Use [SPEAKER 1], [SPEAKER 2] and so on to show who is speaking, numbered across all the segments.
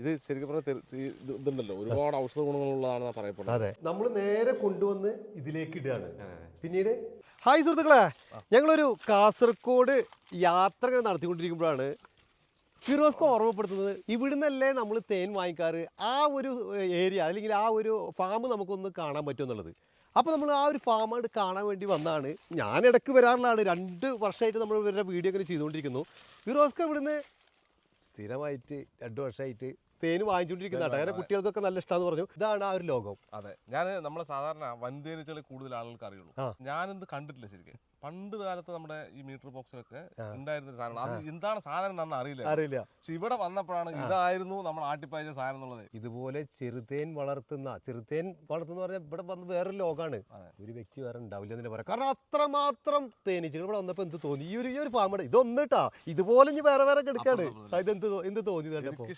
[SPEAKER 1] ഇത് ശരിക്കും പറഞ്ഞാൽ ഇതുണ്ടല്ലോ. ഒരുപാട് ഔഷധ ഗുണങ്ങളുള്ളതാണെന്ന് പറയപ്പെടുന്നത്.
[SPEAKER 2] അതെ. നമ്മൾ നേരെ കൊണ്ടുവന്ന് ഇതിലേക്ക് ഇടുകയാണ്. പിന്നീട് ഹായ് സുഹൃത്തുക്കളെ. ഞങ്ങളൊരു കാസർഗോഡ് യാത്ര ഇങ്ങനെ നടത്തിക്കൊണ്ടിരിക്കുമ്പോഴാണ് ഫിറോസ്ക്ക് ഓർമ്മപ്പെടുത്തുന്നത്. ഇവിടുന്നല്ലേ നമ്മൾ തേൻ വാങ്ങിക്കാറ്? ആ ഒരു ഏരിയ അല്ലെങ്കിൽ ആ ഒരു ഫാം നമുക്കൊന്ന് കാണാൻ പറ്റും എന്നുള്ളത്. അപ്പോൾ നമ്മൾ ആ ഒരു ഫാം ആയിട്ട് കാണാൻ വേണ്ടി വന്നാണ്. ഞാൻ ഇടയ്ക്ക് വരാറുള്ളതാണ്. രണ്ട് വർഷമായിട്ട് നമ്മൾ ഇവരുടെ വീഡിയോ ഒക്കെ ചെയ്തുകൊണ്ടിരിക്കുന്നു. ഫിറോസ്ക്ക് ഇവിടുന്ന് സ്ഥിരമായിട്ട് രണ്ട് വർഷമായിട്ട് തേൻ വാങ്ങിച്ചുകൊണ്ടിരിക്കുന്ന കേട്ടോ. അങ്ങനെ കുട്ടികൾക്കൊക്കെ നല്ല ഇഷ്ടമാണെന്ന് പറഞ്ഞു. ഇതാണ് ആ ഒരു ലോകം.
[SPEAKER 1] അതെ. ഞാൻ നമ്മളെ സാധാരണ വൻതേനീച്ചകളെ കൂടുതൽ ആളുകൾക്ക് അറിയുള്ളൂ. ഞാനിത് കണ്ടിട്ടില്ല ശരിക്കും. പണ്ട് കാലത്ത് നമ്മുടെ ഈ മീറ്റർ ബോക്സിലൊക്കെ. ഉണ്ടായിരുന്ന സാധനം അത് എന്താണ് സാധനം എന്ന് അറിയില്ല.
[SPEAKER 2] അറിയില്ല.
[SPEAKER 1] പക്ഷെ ഇവിടെ വന്നപ്പോഴാണ് ഇതായിരുന്നു നമ്മൾ ആട്ടിപ്പായ സാധനം എന്നുള്ളത്.
[SPEAKER 2] ഇതുപോലെ ചെറുതേൻ വളർത്തുന്ന ചെറുതേൻ വളർത്തുന്ന പറഞ്ഞാൽ ഇവിടെ വന്ന് വേറൊരു ലോകമാണ് ഒരു വ്യക്തി വേറെ ഉണ്ടാവില്ല എന്ന് പറയാം. കാരണം അത്രമാത്രം തേനീച്ചകൾ ഇവിടെ വന്നപ്പോൾ എന്ത് തോന്നി? ഈ ഒരു ഈ ഒരു ഫാമിടെ ഇതൊന്നിട്ടാ ഇതുപോലെ ഇനി വേറെ വേറെ കിടക്കാണ് ഇതെന്ത് എന്ത് തോന്നി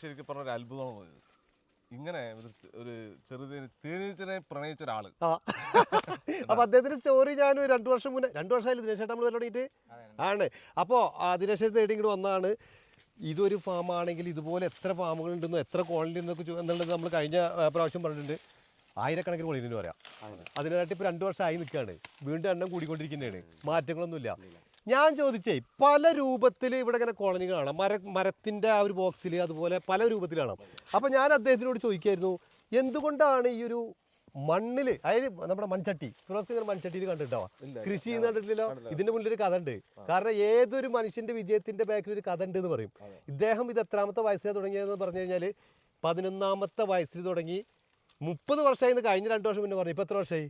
[SPEAKER 1] ശരിക്കും പറഞ്ഞ ഒരു അത്ഭുതമാണ് ഇങ്ങനെ ഒരു ചെ- ഒരു തേനീച്ചനെ പ്രണയിച്ച
[SPEAKER 2] ഒരാൾ. അപ്പൊ അദ്ദേഹത്തിന്റെ സ്റ്റോറി ഞാൻ രണ്ടു വർഷം മുന്നേ രണ്ടു വർഷമായില്ല ദിനേശ് ചേട്ടൻ നമ്മൾ തുടങ്ങിയിട്ട് ആണ്. അപ്പോൾ ദിനേശ് തേടി ഇങ്ങോട്ട് വന്നതാണ് ഇതൊരു ഫാം ആണെങ്കിൽ ഇതുപോലെ എത്ര ഫാമുകൾ ഉണ്ടെന്നോ എത്ര ക്വാളിറ്റി ഉണ്ടെന്നൊക്കെ എന്നുള്ളത് നമ്മൾ കഴിഞ്ഞ പ്രാവശ്യം പറഞ്ഞിട്ടുണ്ട്. ആയിരക്കണക്കിന് ക്വാളിറ്റി പറയാം അതിനായിട്ട് ഇപ്പോൾ രണ്ട് വർഷമായി നിൽക്കുകയാണ് വീണ്ടും എണ്ണം കൂടിക്കൊണ്ടിരിക്കുന്നതാണ്. മാറ്റങ്ങളൊന്നുമില്ല. ഞാൻ ചോദിച്ചേ പല രൂപത്തിൽ ഇവിടെ ഇങ്ങനെ കോളനി കാണാം. മര മരത്തിന്റെ ആ ഒരു ബോക്സിൽ അതുപോലെ പല രൂപത്തിൽ കാണാം. അപ്പോൾ ഞാൻ അദ്ദേഹത്തിനോട് ചോദിക്കായിരുന്നു എന്തുകൊണ്ടാണ് ഈ ഒരു മണ്ണിൽ അതായത് നമ്മുടെ മൺചട്ടി ഫിറോസ്ക്ക് ഇങ്ങനെ മൺചട്ടിയിൽ കണ്ടിട്ടുണ്ടാവാം കൃഷി ചെയ്യുന്ന കണ്ടിട്ടില്ലല്ലോ ഇതിന്റെ മുന്നിൽ ഒരു കഥ ഉണ്ട് കാരണം ഏതൊരു മനുഷ്യന്റെ വിജയത്തിന്റെ ബാക്കിൽ ഒരു കഥ ഉണ്ട് എന്ന് പറയും. ഇദ്ദേഹം ഇത് എത്രാമത്തെ വയസ്സിലാണ് തുടങ്ങിയതെന്ന് പറഞ്ഞു കഴിഞ്ഞാൽ പതിനൊന്നാമത്തെ വയസ്സിൽ തുടങ്ങി മുപ്പത് വർഷമായി എന്ന് കഴിഞ്ഞ രണ്ട് വർഷം മുന്നേ പറഞ്ഞു. ഇപ്പൊ എത്ര വർഷമായി?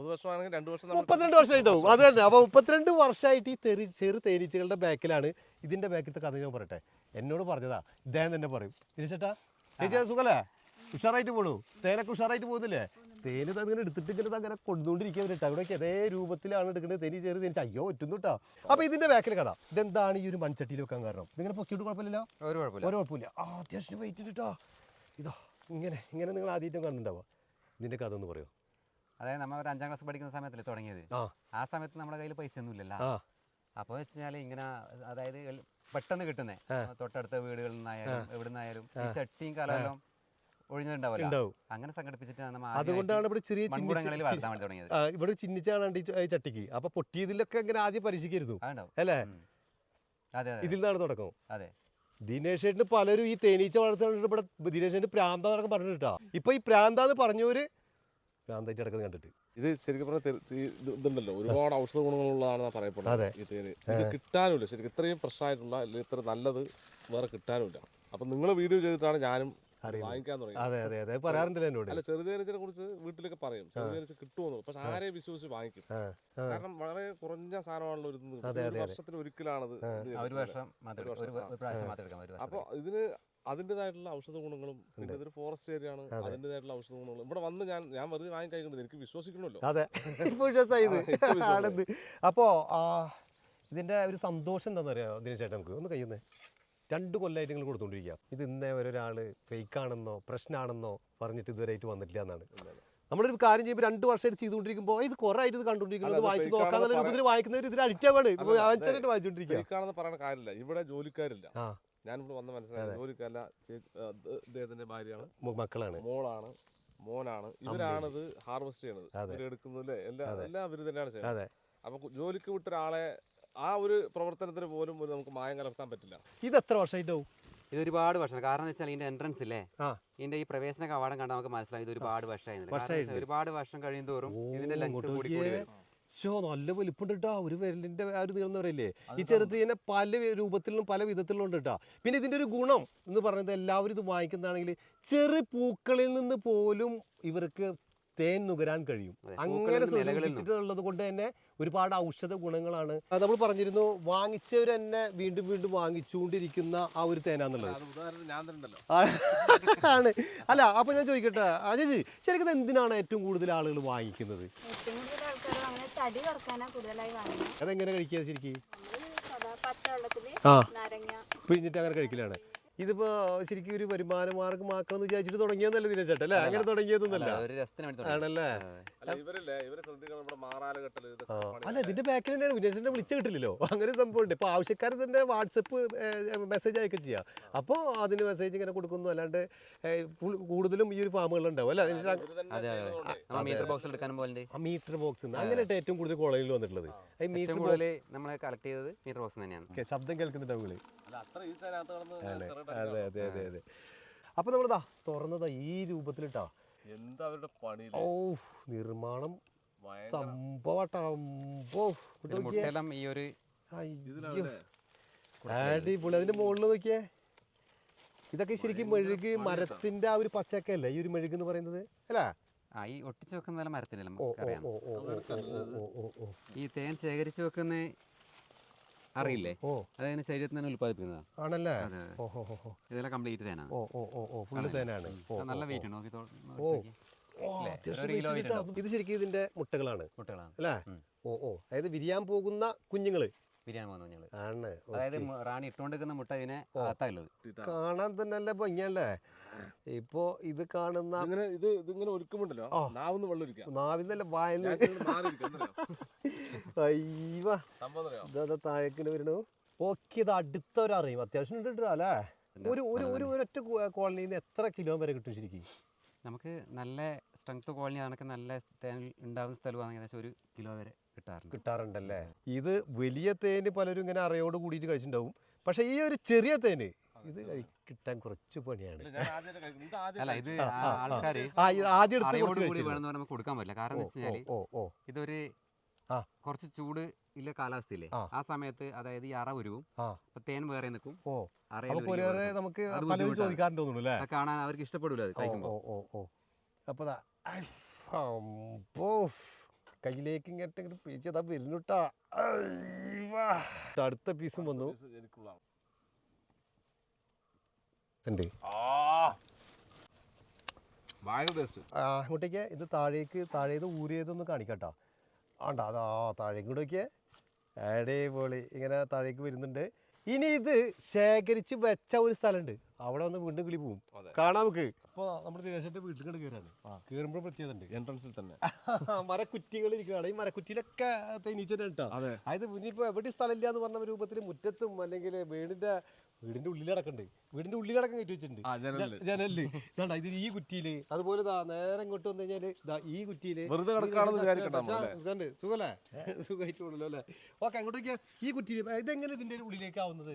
[SPEAKER 1] മുപ്പത് വർഷമാണെങ്കിൽ രണ്ടു വർഷം
[SPEAKER 2] മുപ്പത്തിരണ്ട് വർഷമായിട്ടുണ്ടാവും അത് തന്നെ. അപ്പൊ മുപ്പത്തിരണ്ട് വർഷമായിട്ട് ഈ തെറി ചെറു തേനീച്ചകളുടെ ബാക്കിലാണ് ഇതിന്റെ ബാക്കിലത്തെ കഥ ഞാൻ പറയട്ടെ. എന്നോട് പറഞ്ഞതാ. ഇദ്ദേഹം തന്നെ പറയും. തിരിച്ചേട്ടാ ചേച്ചി സുഖല്ലേ? ഉഷാറായിട്ട് പോണു. തേനൊക്കെ ഉഷാറായിട്ട് പോകുന്നില്ലേ? തേന് അങ്ങനെ എടുത്തിട്ട് ഇങ്ങനെ അങ്ങനെ കൊണ്ടുകൊണ്ടിരിക്കാൻ പറ്റാ അവിടെയൊക്കെ അതേ രൂപത്തിലാണ് എടുക്കുന്നത് തേനി ചേർന്ന് തേനിച്ച് അയ്യോ ഒറ്റുന്നു കേട്ടോ അപ്പൊ ഇതിന്റെ ബാക്കിലെ കഥ. ഇതെന്താണ് ഈ ഒരു മൺചട്ടിയിൽ വെക്കാൻ കാരണം? ഇതിങ്ങനെ പൊക്കിയിട്ട് കുഴപ്പമില്ലല്ലോ?
[SPEAKER 3] ഒരു കുഴപ്പമില്ല.
[SPEAKER 2] ഒരു കുഴപ്പമില്ല. ആ അത്യാവശ്യം വെയിറ്റ് ഇട്ടോ ഇതാ ഇങ്ങനെ ഇങ്ങനെ നിങ്ങൾ ആദ്യമായിട്ടും കാണുന്നുണ്ടാവുക. ഇതിന്റെ കഥ ഒന്ന് പറയോ?
[SPEAKER 3] അതായത് നമ്മൾ ഒരു അഞ്ചാം ക്ലാസ് പഠിക്കുന്ന സമയത്തല്ലേ തുടങ്ങിയത്?
[SPEAKER 2] ആ.
[SPEAKER 3] സമയത്ത് നമ്മുടെ കയ്യിൽ പൈസ ഒന്നും ഇല്ലല്ലോ
[SPEAKER 2] അപ്പൊ
[SPEAKER 3] അപ്പോൾ വെച്ച് കഴിഞ്ഞാൽ ഇങ്ങനെ അതായത് പെട്ടെന്ന് കിട്ടുന്നേ. തൊട്ടടുത്ത വീടുകളിൽ നിന്നായാലും എവിടെ നിന്നായാലും ഈ ചട്ടിയും കലമെല്ലാം ഒഴിഞ്ഞിട്ടുണ്ടാവില്ല അങ്ങനെ സംഘടിപ്പിച്ചിട്ടാണ് നമ്മൾ
[SPEAKER 2] അതുകൊണ്ടാണ് ഇവിടെ ചെറിയ
[SPEAKER 3] മൺകുടങ്ങളിൽ വളർത്താൻ വേണ്ടി തുടങ്ങിയത്.
[SPEAKER 2] ഇവിടെ ചിന്നിച്ചാണ് ഈ ചട്ടിക്ക്. അപ്പൊ പൊട്ടിയതിലൊക്കെ ഇങ്ങനെ ആദ്യം പരീക്ഷിക്കരുന്നു
[SPEAKER 3] അതുണ്ടാവും
[SPEAKER 2] അല്ലേ?
[SPEAKER 3] അതെ
[SPEAKER 2] ഇതിൽ നിന്നാണ് തുടക്കം.
[SPEAKER 3] അതെ.
[SPEAKER 2] ദിനേശ് പലരും ഈ തേനീച്ച വളർത്തുന്നുണ്ട് ഇവിടെ ദിനേശ് ചേട്ടന് പ്രാന്ത നടക്കം പറഞ്ഞിട്ടാ. ഇപ്പൊ ഈ പ്രാന്താന്ന് പറഞ്ഞവര് പ്രാന്തായിട്ട് കിടക്കുന്നത് കണ്ടിട്ട്.
[SPEAKER 1] ഇത് ശരിക്കും പറഞ്ഞാൽ ഇതുണ്ടല്ലോ. ഒരുപാട് ഔഷധ ഗുണങ്ങളുള്ളതാണ് പറയപ്പെടുന്നത്
[SPEAKER 2] അതെ.
[SPEAKER 1] ഈ തേന്. ഇത് കിട്ടാനുമില്ല. ശരിക്കും ഇത്രയും ഫ്രഷ് ആയിട്ടുള്ള അല്ലെങ്കിൽ ഇത്ര നല്ലത് വേറെ കിട്ടാനുമില്ല. അപ്പൊ നിങ്ങൾ വീഡിയോ ചെയ്തിട്ടാണ് ഞാനും
[SPEAKER 2] അറിയുന്നത്.
[SPEAKER 1] വാങ്ങിക്കാൻ തുടങ്ങി
[SPEAKER 2] അതെ അതെ അതെ. പറയാറുണ്ടല്ലോ എന്നോട്.
[SPEAKER 1] അല്ല ചെറുതേനീച്ചനെ കുറിച്ച് വീട്ടിലൊക്കെ പറയും. ചെറുതേനച്ച് കിട്ടുമെന്ന് പക്ഷെ ആരെ വിശ്വസിച്ച് വാങ്ങിക്കും. കാരണം വളരെ കുറഞ്ഞ സാധനമാണല്ലോ ഒരു ഇത് കിട്ടുന്നത്.
[SPEAKER 2] അതെ, അതെ, അതെ.
[SPEAKER 1] വർഷത്തിൽ ഒരിക്കലാണത് അപ്പൊ ഇതിന് അതിന്റെതായിട്ടുള്ള ഔഷധ ഗുണങ്ങളും പിന്നെ ഇതൊരു ഫോറസ്റ്റ് ഏരിയ ആണ്. അതിന്റെതായിട്ടുള്ള ഔഷധ ഗുണങ്ങളും. ഇവിടെ വന്ന് ഞാൻ ഞാൻ വെറുതെ വാങ്ങി കഴിക്കുന്നത് എനിക്ക് വിശ്വസിക്കണമല്ലോ.
[SPEAKER 2] അതെ. ഇപ്പൊ വിശ്വാസമായി ഇത്.
[SPEAKER 1] ഇപ്പൊ വിശ്വാസമായി.
[SPEAKER 2] ആണെന്ന്. അപ്പോ ഇതിന്റെ ഒരു സന്തോഷം എന്താണെന്ന് അറിയാമോ ദിനേശ് ചേട്ടൻ നമുക്ക്? ഒന്ന് കഴിയുന്നത് രണ്ട് കൊല്ലമായിട്ട് നിങ്ങൾ കൊടുത്തുകൊണ്ടിരിക്കുക ഇത് ഇന്നേ വരെ ഒരാൾ ഫേക്ക് ആണെന്നോ പ്രശ്നമാണെന്നോ പറഞ്ഞിട്ട് ഇതുവരെയായിട്ട് വന്നിട്ടില്ല എന്നാണ്. നമ്മളൊരു കാര്യം ചെയ്യുമ്പോൾ രണ്ട് വർഷമായിട്ട് ചെയ്തുകൊണ്ടിരിക്കുമ്പോൾ ഇത് കുറേ ആയിട്ട് ഇത് കണ്ടുകൊണ്ടിരിക്കുന്നത് വായിച്ച് നോക്കാന്നുള്ള
[SPEAKER 1] ആണെന്ന്
[SPEAKER 2] രൂപത്തിൽ വായിക്കുന്നവർ ഇതിൽ അഡിക്റ്റ് വേണം വായിച്ചുകൊണ്ടിരിക്കുക
[SPEAKER 1] ഫേക്കാണെന്ന് കാര്യമില്ല. ഇവിടെ ജോലിക്കാരില്ല.
[SPEAKER 2] ആ.
[SPEAKER 1] ഞാനിവിടെ വന്ന് മനസ്സിലായത് ജോലിക്കല്ല ഇദ്ദേഹത്തിന്റെ ഭാര്യയാണ്.
[SPEAKER 2] മക്കളാണ്.
[SPEAKER 1] മോളാണ്. മോനാണ്. ഇവരാണിത് ഹാർവെസ്റ്റ് ചെയ്യണത്. എടുക്കുന്നത് എല്ലാ എല്ലാം ഇവർ തന്നെയാണ് ചെയ്യുന്നത്.
[SPEAKER 2] അതെ.
[SPEAKER 1] അപ്പൊ ജോലിക്ക് വിട്ട ഒരാളെ ആ ഒരു പ്രവർത്തനത്തിന് പോലും ഒരു നമുക്ക് മായം കലർത്താൻ പറ്റില്ല.
[SPEAKER 2] ഇത് എത്ര വർഷമായിട്ടാവും
[SPEAKER 3] ഇത് ഒരുപാട് വർഷം കാരണം എന്ന് വെച്ചാൽ ഇതിന്റെ എൻട്രൻസ് ഇല്ലേ?
[SPEAKER 2] ആ.
[SPEAKER 3] ഇതിന്റെ ഈ പ്രവേശന കവാടം കണ്ടാൽ നമുക്ക് മനസ്സിലായി ഇത് ഒരുപാട് വർഷമായി കാരണം ഒരുപാട് വർഷം കഴിയും തോറും ഇതിന്റെ ലെങ്ത് കൂടി കൂടി വരും.
[SPEAKER 2] ഷോ നല്ല വലിപ്പുണ്ട് കേട്ടോ ഒരു വിരലിന്റെ ആ ഒരു നീളം എന്ന് പറയില്ലേ? ഈ ചെറുതീനെ പല രൂപത്തിലും പല വിധത്തിലും ഉണ്ട് കേട്ടോ പിന്നെ ഇതിന്റെ ഒരു ഗുണം എന്ന് പറയുന്നത് എല്ലാവരും ഇത് വാങ്ങിക്കുന്നതാണെങ്കിൽ ചെറു പൂക്കളിൽ നിന്ന് പോലും ഇവർക്ക് തേൻ നുകരാൻ കഴിയും. അങ്ങനെ സൂചിപ്പിച്ചിട്ടുള്ളത് കൊണ്ട് തന്നെ ഒരുപാട് ഔഷധ ഗുണങ്ങളാണ്. നമ്മൾ പറഞ്ഞിരുന്നു വാങ്ങിച്ചവർ തന്നെ വീണ്ടും വീണ്ടും വാങ്ങിച്ചുകൊണ്ടിരിക്കുന്ന ആ ഒരു തേനാന്നുള്ളത്. ആണ്. അല്ല അപ്പൊ ഞാൻ ചോദിക്കട്ടെ അജയ് ശരിക്കും എന്തിനാണ് ഏറ്റവും കൂടുതൽ ആളുകൾ വാങ്ങിക്കുന്നത്
[SPEAKER 4] ഏറ്റവും കൂടുതൽ ആൾക്കാർ അങ്ങനെ തടി കുറക്കാനാ കൂടുതലായി വാങ്ങുന്നത്
[SPEAKER 2] അതെങ്ങനെ കഴിക്കുക ശരിക്കും?
[SPEAKER 4] പച്ചവെള്ളത്തിൽ
[SPEAKER 2] ആ.
[SPEAKER 4] നാരങ്ങ.
[SPEAKER 2] പിഴിഞ്ഞിട്ട് അങ്ങനെ കഴിക്കലാണ്. ഇതിപ്പോ ശരിക്കും ഒരു വരുമാന മാർഗമാക്കണം എന്ന് വിചാരിച്ചിട്ട് തുടങ്ങിയതല്ലേ ദിനേശ് ചേട്ടൻ അല്ലേ? അങ്ങനെ തുടങ്ങിയതൊന്നുമല്ല.
[SPEAKER 3] അല്ല, ഒരു രസത്തിന് വേണ്ടി തുടങ്ങി.
[SPEAKER 2] ആണല്ലേ?
[SPEAKER 1] അല്ല ഇവരില്ലേ ഇവരെ ശ്രദ്ധിക്കണം ഇവിടെ മാറാല കെട്ടൽ ഇതൊക്കെ
[SPEAKER 2] ആ.
[SPEAKER 1] പണി
[SPEAKER 2] അല്ല ഇതിന്റെ ബാക്കിൽ തന്നെയാണ് വിനേശനെ വിളിച്ചു കിട്ടില്ലല്ലോ. അങ്ങനെ സംഭവം ഉണ്ട്. ഇപ്പൊ ആവശ്യക്കാർ തന്നെ വാട്സപ്പ് മെസ്സേജ് അയക്കുക ചെയ്യാം. അപ്പോൾ അതിന് മെസ്സേജ് ഇങ്ങനെ കൊടുക്കുന്നു. അല്ലാണ്ട് ഏ, കൂ- കൂടുതലും ഈ ഒരു ഫാമുകളുണ്ടാവും അല്ല? ദിനേശ്
[SPEAKER 1] ഇവർ തന്നെ
[SPEAKER 3] അതെ അതെ. നമ്മൾ മീറ്റർ ബോക്സിൽ എടുക്കാൻ പോലെ
[SPEAKER 2] ആ മീറ്റർ ബോക്സ് അങ്ങനെ ഏറ്റവും കൂടുതൽ കോളേജിൽ വന്നിട്ടുള്ളത്. ഈ മീറ്റർ
[SPEAKER 3] ഏറ്റവും കൂടുതൽ നമ്മൾ കളക്ട് ചെയ്തത് മീറ്റർ ബോക്സ് തന്നെയാണ്.
[SPEAKER 2] ഓക്കെ ശബ്ദം കേൾക്കുന്നുണ്ടാവും
[SPEAKER 1] അല്ല അത്ര ഈസി അതിനകത്ത് കിടന്ന് ചെറുതായിട്ട്
[SPEAKER 2] അതെ അതെ അതെ അതെ. അപ്പൊ നമ്മളിതാ തുറന്നതാ ഈ രൂപത്തിലിട്ടാ.
[SPEAKER 1] എന്താ അവരുടെ പണി
[SPEAKER 2] ഓ നിർമ്മാണം
[SPEAKER 3] സംഭവം ഈ ഒരു
[SPEAKER 2] അടിപൊളി. അതിന്റെ മുകളിൽ നോക്കിയേ. ഇതൊക്കെ ശരിക്കും മെഴുക് മരത്തിന്റെ ആ ഒരു പശയൊക്കെ അല്ലേ ഈ ഒരു മെഴുക് എന്ന് പറയുന്നത്? അല്ലേ?
[SPEAKER 3] ആ ഈ ഒട്ടിച്ചു വെക്കുന്ന മരത്തിലല്ല ഈ തേൻ ശേഖരിച്ചു വെക്കുന്ന അറിയില്ലേ?
[SPEAKER 2] ഓ
[SPEAKER 3] അതതിന് ശരീരത്തിൽ തന്നെ ഉൽപ്പാദിപ്പിക്കുന്നതാണ്
[SPEAKER 2] ആണല്ലേ?
[SPEAKER 3] അതെ, അതെ.
[SPEAKER 2] ഓ ഹോ ഹോ ഹോ.
[SPEAKER 3] ഇതെല്ലാം കംപ്ലീറ്റ് തേനാണ്
[SPEAKER 2] ഓ ഓ ഓ ഓ. ഫുള്ള് തേനാണ്.
[SPEAKER 3] നല്ല വെയിറ്റ് ആണ്. നോക്കി
[SPEAKER 2] ഓ. ഇത് ശരിക്കും ഇതിന്റെ മുട്ടകളാണ്.
[SPEAKER 3] മുട്ടകളാണ്.
[SPEAKER 2] അല്ലേ? ഓ ഓ. അതായത് വിരിയാൻ പോകുന്ന കുഞ്ഞുങ്ങൾ.
[SPEAKER 3] ബിരിയാണി പോകുന്ന കുഞ്ഞുങ്ങൾ
[SPEAKER 2] ആണ്
[SPEAKER 3] അതായത് റാണി ഇട്ടുകൊണ്ടിരിക്കുന്ന മുട്ട ഇതിനെ അകത്തായുള്ളത്
[SPEAKER 2] കാണാൻ തന്നെ അല്ലേ ഭംഗിയല്ലേ? ഇപ്പോ ഇത് കാണുന്ന
[SPEAKER 1] ഇങ്ങനെ ഇത് ഇതിങ്ങനെ
[SPEAKER 2] ഒരുക്കുമുണ്ടല്ലോ
[SPEAKER 1] നാവിന്ന് വെള്ളം ഒരിക്കാം
[SPEAKER 2] നാവിന്നല്ല
[SPEAKER 1] സംഭവം അറിയോ?
[SPEAKER 2] ഇതാ താഴേക്കിന് വരണു. ഓക്കെ ഇത് അടുത്തൊരറിയും അത്യാവശ്യം ഉണ്ട് അല്ലേ? ഒരു ഒരു ഒരു ഒരൊറ്റ കോളനിയിൽ നിന്ന് എത്ര കിലോ വരെ കിട്ടും ശരിക്കും?
[SPEAKER 3] നമുക്ക് നല്ല സ്ട്രെങ്ത് കോളനി കണക്ക് നല്ല ഉണ്ടാകുന്ന സ്ഥലമാണ് ഏകദേശം ഒരു കിലോ വരെ. കിട്ടാറുണ്ട്.
[SPEAKER 2] കിട്ടാറുണ്ടല്ലേ? ഇത് വലിയ തേന് പലരും ഇങ്ങനെ അറിയോട് കൂടിയിട്ട് കഴിച്ചിട്ടുണ്ടാവും. പക്ഷെ ഈ ഒരു ചെറിയ തേന് ഇത് കിട്ടാൻ കുറച്ച് പണിയാണ്.
[SPEAKER 3] അല്ല ഇത്. ആൾക്കാര്
[SPEAKER 2] ആദ്യം എടുത്ത്
[SPEAKER 3] കൂടി. വേണമെന്ന് കൊടുക്കാൻ പറ്റില്ല. കാരണം എന്ന് ഇതൊരു
[SPEAKER 2] ആ.
[SPEAKER 3] കുറച്ച് ചൂട് ഇല്ല കാലാവസ്ഥയില്ലേ?
[SPEAKER 2] ആ.
[SPEAKER 3] ആ സമയത്ത് അതായത് ഈ അറ ഉരുവും. തേൻ വേറെ നിൽക്കും.
[SPEAKER 2] നമുക്ക്
[SPEAKER 3] കാണാൻ അവർക്ക് ഇഷ്ടപ്പെടില്ല അത് കഴിക്കുമ്പോൾ
[SPEAKER 2] അപ്പൊ കയ്യിലേക്ക് ഇങ്ങോട്ട് ഇങ്ങോട്ട് പിടിച്ചതാ വരുന്നുട്ടാ അടുത്ത പീസും വന്നു ഉണ്ട്
[SPEAKER 1] ആ
[SPEAKER 2] ആ, ഇത് താഴേക്ക് താഴേത് ഊരിയതൊന്ന് കാണിക്കട്ടോ ആണ്ടാ അതാ താഴേക്കും കൂടെ നോക്കിയേ പോളി ഇങ്ങനെ താഴേക്ക് വരുന്നുണ്ട് ഇനി ഇത് ശേഖരിച്ച് വെച്ച ഒരു സ്ഥലമുണ്ട്. അവിടെ വന്ന് വീണ്ടും കിളി പോവും. കാണാം നമുക്ക്. അപ്പോൾ നമ്മുടെ ദിനേശന്റെ വീട്ടിൽ കണ്ട് കയറാണ്. കയറുമ്പോൾ പ്രത്യേകത ഉണ്ട്.
[SPEAKER 1] എൻട്രൻസിൽ തന്നെ.
[SPEAKER 2] മരക്കുറ്റികൾ ഇരിക്കുകയാണ് ഈ മരക്കുറ്റിയിലൊക്കെ തേനീച്ചനെ കേട്ടോ. അതായത് ഇനിയിപ്പോൾ എവിടെ സ്ഥലമില്ല എന്ന് പറഞ്ഞ രൂപത്തിൽ മുറ്റത്തും അല്ലെങ്കിൽ വീടിന്റെ വീടിന്റെ ഉള്ളിലടക്കുണ്ട് വീടിന്റെ ഉള്ളിലടക്കം കയറ്റി വെച്ചിട്ടുണ്ട്.
[SPEAKER 1] ഇതിന് ജനലിൽ.
[SPEAKER 2] ജനലിൽ. ഇതാണ്ടാ ഇത് ഈ കുറ്റിയിൽ. അതുപോലെ ദാ നേരെ ഇങ്ങോട്ട് വന്നു കഴിഞ്ഞാൽ ദാ ഈ കുറ്റിയിൽ സുഖല്ലേ? സുഖമായിട്ട് പോണല്ലോ അല്ലേ? ഓക്കെ അങ്ങോട്ട് ഈ കുറ്റിയിൽ ഇതെങ്ങനെ ഇതിന്റെ ഉള്ളിലേക്ക് ആവുന്നത്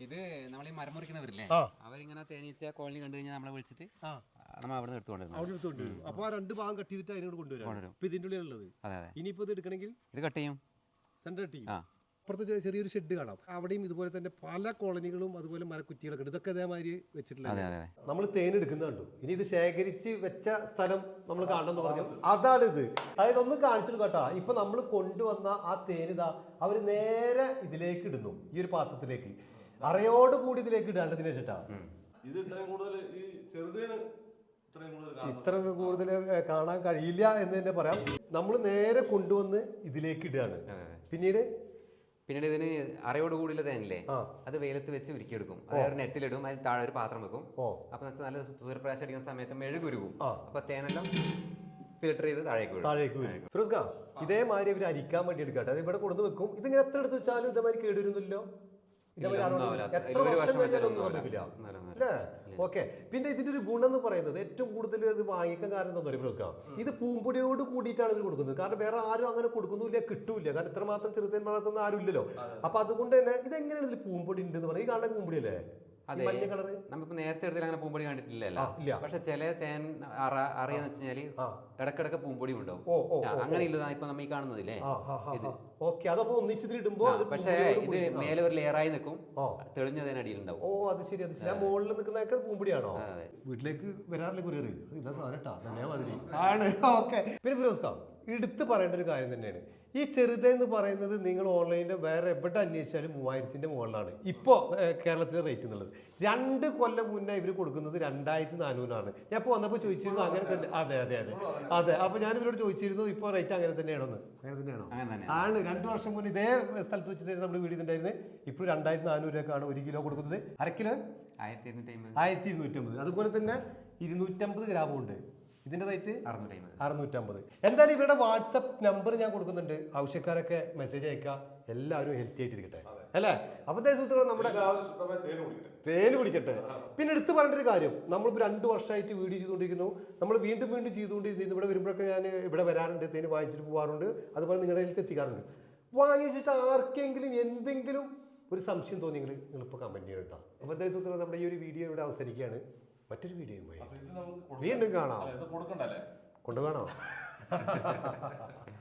[SPEAKER 3] ഇത് നമ്മൾ ഈ മരം മുറിക്കുന്നവരില്ലേ?
[SPEAKER 2] ആ.
[SPEAKER 3] അവരിങ്ങനെ തേനീച്ച കോളനി കണ്ടു കഴിഞ്ഞാൽ നമ്മളെ വിളിച്ചിട്ട്
[SPEAKER 2] ആ.
[SPEAKER 3] നമ്മൾ അവിടെ
[SPEAKER 2] വരും അപ്പൊ ആ രണ്ട് ഭാഗം കട്ട് ചെയ്തിട്ട് അതിനോട് കൊണ്ടുവരാം. ഇതിന്റെ ഉള്ളിലുള്ളത്. ഇനിയിപ്പോ ഇത് എടുക്കണമെങ്കിൽ
[SPEAKER 3] ഇത് കട്ട് ചെയ്യും.
[SPEAKER 2] സെന്റർ കട്ട് ചെയ്യും. അപ്പുറത്ത് ചെറിയൊരു ഷെഡ് കാണാം. അവിടെയും ഇതുപോലെ തന്നെ പല കോളനികളും അതുപോലെ മരക്കുറ്റികളൊക്കെ ഇതൊക്കെ ഇതേമാതിരി
[SPEAKER 3] അതെ
[SPEAKER 2] നമ്മൾ തേൻ എടുക്കുന്നത് കണ്ടു. ഇനി ഇത് ശേഖരിച്ച് വെച്ച സ്ഥലം നമ്മൾ കാണണമെന്ന് പറഞ്ഞു. അതാണ് ഇത് അതായത് ഒന്ന് കാണിച്ചിട്ട് കേട്ടോ. ഇപ്പൊ നമ്മൾ കൊണ്ടുവന്ന ആ തേനിതാ അവർ നേരെ ഇതിലേക്ക് ഇടുന്നു. ഈ ഒരു പാത്രത്തിലേക്ക്. അറയോട് കൂടി ഇതിലേക്ക് ഇടാണ്ട് ചേട്ടാ
[SPEAKER 1] ഇത് ഇത്രയും കൂടുതൽ ഈ ചെറുതേന്
[SPEAKER 2] ഇത്ര കൂടുതൽ കാണാൻ കഴിയില്ല എന്ന് തന്നെ പറയാം. നമ്മൾ നേരെ കൊണ്ടുവന്ന് ഇതിലേക്ക് ഇടുകയാണ്. പിന്നീട്
[SPEAKER 3] പിന്നീട് ഇതിന് അറയോട് കൂടിയുള്ള തേനില്ലേ. അത് വെയിലത്ത് വെച്ച് ഉരുക്കിയെടുക്കും. അതായത് നെറ്റിലിടും അതിന് താഴെ ഒരു പാത്രം വെക്കും. അപ്പൊ നല്ല സൂര്യപ്രകാശം അടിക്കുന്ന സമയത്ത് മെഴുകുരുകും. അപ്പൊ തേനെല്ലാം ഫിൽട്ടർ ചെയ്ത് താഴേക്ക്
[SPEAKER 2] താഴേക്ക് വരും ഫിറോസ് ഖാൻ ഇതേമാതിരി ഇവർ അരിക്കാൻ വേണ്ടി എടുക്കട്ടെ അത് ഇവിടെ കൊടുന്ന് വെക്കും. ഇതിങ്ങനെ എത്ര എടുത്ത് വെച്ചാലും ഇതേമാതിരി കേടുവരുന്നില്ലോ ഇതേമാതിരി. എത്ര വർഷം കഴിഞ്ഞാലും ഒന്നും സംഭവിക്കില്ല. അല്ലേ? ഓക്കെ പിന്നെ ഇതിന്റെ ഒരു ഗുണം എന്ന് പറയുന്നത് ഏറ്റവും കൂടുതൽ ഇത് വാങ്ങിക്കാൻ കാരണം എന്താ പറയുക ഇത് പൂമ്പൊടിയോട് കൂടിയിട്ടാണ് ഇവർ കൊടുക്കുന്നത്. കാരണം വേറെ ആരും അങ്ങനെ കൊടുക്കുന്നില്ല കിട്ടൂല കാരണം ഇത്രമാത്രം ചെറുതേൻ വളർത്തുന്ന ആരും ഇല്ലല്ലോ അപ്പൊ അതുകൊണ്ട് തന്നെ ഇതെങ്ങനെയാണ് ഇതിൽ പൂമ്പൊടി ഉണ്ട് എന്ന് പറഞ്ഞാൽ ഈ കാണാൻ പൂമ്പൊടി അല്ലേ
[SPEAKER 3] അതെ.
[SPEAKER 2] മഞ്ഞ കളർ
[SPEAKER 3] നമ്മളിപ്പോ നേരത്തെ എടുത്തിൽ അങ്ങനെ പൂമ്പൊടി കണ്ടിട്ടില്ലല്ലോ. പക്ഷെ ചില തേൻ അറ അറിയാന്ന് വെച്ച്
[SPEAKER 2] കഴിഞ്ഞാൽ.
[SPEAKER 3] ഇടക്കിടക്ക് പൂമ്പൊടി ഉണ്ടാവും. അങ്ങനെ ഇല്ലതാണ് ഇപ്പൊ നമ്മ ഈ കാണുന്നതില്ലേ?
[SPEAKER 2] ആ ഓക്കെ അതപ്പോ ഒന്നിച്ചിട്ട് ഇടുമ്പോ
[SPEAKER 3] പക്ഷേ ഇത് മേലെ ഒരു ലെയറായി നിൽക്കും. തെളിഞ്ഞ തേൻ അടിയിലുണ്ടാവും.
[SPEAKER 2] ഓ അത് ശരി അത് ശരി. മുകളിൽ നിൽക്കുന്നതൊക്കെ പൂമ്പിടിയാണോ. വീട്ടിലേക്ക് വരാറില്ല കുറിയർ ഇതാ മാതിരി. ആണ്. ഓക്കെ. പിന്നെ ഫിറോസ് ഖാൻ എടുത്ത് പറയേണ്ട ഒരു കാര്യം തന്നെയാണ്. ഈ ചെറുത എന്ന് പറയുന്നത് നിങ്ങൾ ഓൺലൈനിൽ വേറെ എവിടെ അന്വേഷിച്ചാലും മൂവായിരത്തിന്റെ മുകളിലാണ്. ഇപ്പോൾ കേരളത്തിലെ റേറ്റ് എന്നുള്ളത്. രണ്ട് കൊല്ലം മുന്നേ ഇവർ കൊടുക്കുന്നത് രണ്ടായിരത്തി നാനൂറാണ് ഞാൻ ഇപ്പോൾ വന്നപ്പോൾ ചോദിച്ചിരുന്നു അങ്ങനെ തന്നെ. അതെ അതെ അതെ. അതെ അപ്പോൾ ഞാൻ ഇവരോട് ചോദിച്ചിരുന്നു ഇപ്പോൾ റേറ്റ് അങ്ങനെ തന്നെയാണോ? അങ്ങനെ തന്നെയാണോ. ആണ് രണ്ട് വർഷം മുന്നേ ഇതേ സ്ഥലത്ത് വെച്ചിട്ടായിരുന്നു നമ്മൾ വീഡിയോ ഉണ്ടായിരുന്നത് ഇപ്പോൾ രണ്ടായിരത്തി നാനൂറ് രൂപക്കാണ് ഒരു കിലോ കൊടുക്കുന്നത്. അര കിലോ?
[SPEAKER 3] ആയിരത്തി ഇരുന്നൂറ്റി അമ്പത്.
[SPEAKER 2] ആയിരത്തി ഇരുന്നൂറ്റമ്പത്. അതുപോലെ തന്നെ ഇരുന്നൂറ്റമ്പത് ഗ്രാമും ഉണ്ട് ഇതിന്റെ റേറ്റ്
[SPEAKER 3] അറുന്നൂറ്റി അമ്പത്.
[SPEAKER 2] അറുന്നൂറ്റമ്പത്. എന്തായാലും ഇവരുടെ വാട്സപ്പ് നമ്പർ ഞാൻ കൊടുക്കുന്നുണ്ട്. ആവശ്യക്കാരൊക്കെ മെസ്സേജ് അയക്കുക. എല്ലാവരും ഹെൽത്തി ആയിട്ടിരിക്കട്ടെ അല്ലേ? അപ്പൊ സുഹൃത്തുക്കൾ നമ്മുടെ തേന് കുടിക്കട്ടെ. പിന്നെ എടുത്തു പറയേണ്ട ഒരു കാര്യം. നമ്മളിപ്പോൾ രണ്ട് വർഷമായിട്ട് വീഡിയോ ചെയ്തുകൊണ്ടിരിക്കുന്നു. നമ്മൾ വീണ്ടും വീണ്ടും ചെയ്തുകൊണ്ടിരിക്കുന്നു. ഇവിടെ വരുമ്പോഴൊക്കെ ഞാൻ ഇവിടെ വരാറുണ്ട്. തേന് വാങ്ങിച്ചിട്ട് പോകാറുണ്ട് അതുപോലെ നിങ്ങളുടെ കയ്യിൽ എത്തിക്കാറുണ്ട്. വാങ്ങിച്ചിട്ട് ആർക്കെങ്കിലും എന്തെങ്കിലും ഒരു സംശയം തോന്നിയെങ്കിൽ നിങ്ങളിപ്പോൾ കമന്റ് ചെയ്യണം കേട്ടോ. അപ്പോൾ എന്തായാലും സുഹൃത്തുക്കൾ നമ്മുടെ ഈ ഒരു വീഡിയോ ഇവിടെ അവസാനിക്കുകയാണ്. മറ്റൊരു വീഡിയോയുമായി. വീണ്ടും കാണാം. കൊണ്ടുപോകണോ?